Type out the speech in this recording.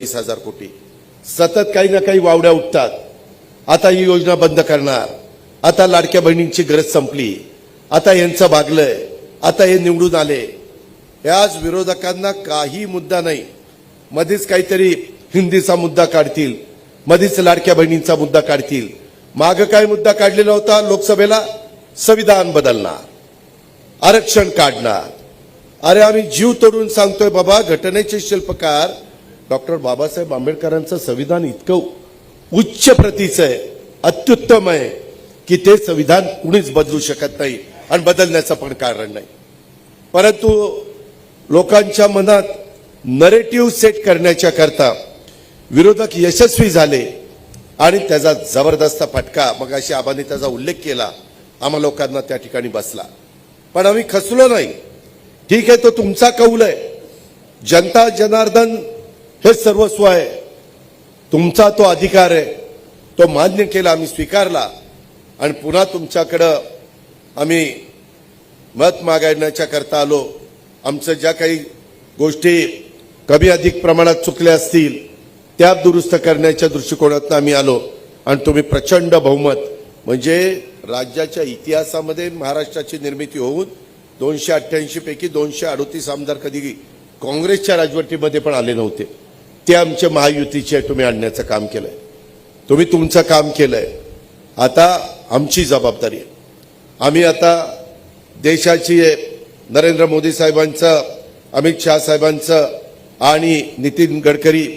वीस हजार कोटी. सतत काही ना काही वावड्या उठतात. आता ही योजना बंद करणार. आता लाडक्या बहिणींची गरज संपली. आता यांचं भागलंय. आता हे निवडून आले. याच विरोधकांना काही मुद्दा नाही. मध्येच काहीतरी हिंदीचा मुद्दा काढतील. मध्येच लाडक्या बहिणींचा मुद्दा काढतील. माग काय मुद्दा काढलेला होता लोकसभेला? संविधान बदलणार. आरक्षण काढणार. अरे आम्ही जीव तोडून सांगतोय बाबा घटनेचे शिल्पकार डॉक्टर बाबासाहेब आंबेडकरांचं संविधान इतकं उच्च प्रतीचं आहे अत्युत्तम आहे की ते संविधान कुणीच बदलू शकत नाही आणि बदलण्याचं पण कारण नाही. परंतु लोकांच्या मनात नरेटिव्ह सेट करण्याच्या करता विरोधक यशस्वी झाले आणि त्याचा जबरदस्त फटका मग अशी आबांनी त्याचा उल्लेख केला आम्हा लोकांना त्या ठिकाणी बसला. पण आम्ही खचलो नाही. ठीक आहे तो तुमचा कौल आहे. जनता जनार्दन हे सर्वस्व आहे. तुमचा तो अधिकार आहे. तो मान्य केला आम्ही स्वीकारला. आणि पुन्हा तुमच्याकडं आम्ही मत मागण्याच्या करता आलो. आमचं ज्या काही गोष्टी कमी अधिक प्रमाणात चुकल्या असतील त्या दुरुस्त करण्याच्या दृष्टिकोनातून आम्ही आलो. आणि तुम्ही प्रचंड बहुमत म्हणजे राज्याच्या इतिहासामध्ये महाराष्ट्राची निर्मिती होऊन दोनशे अठ्ठ्याऐंशी पैकी दोनशे अडोतीस आमदार कधी काँग्रेसच्या राजवटीमध्ये पण आले नव्हते. ते आमच्या महायुतीचे तुम्ही आणण्याचं काम केलंय. तुम्ही तुमचं काम केलंय. आता आमची जबाबदारी आहे. आम्ही आता देशाची नरेंद्र मोदी साहेबांचं अमित शहा साहेबांचं आणि नितीन गडकरी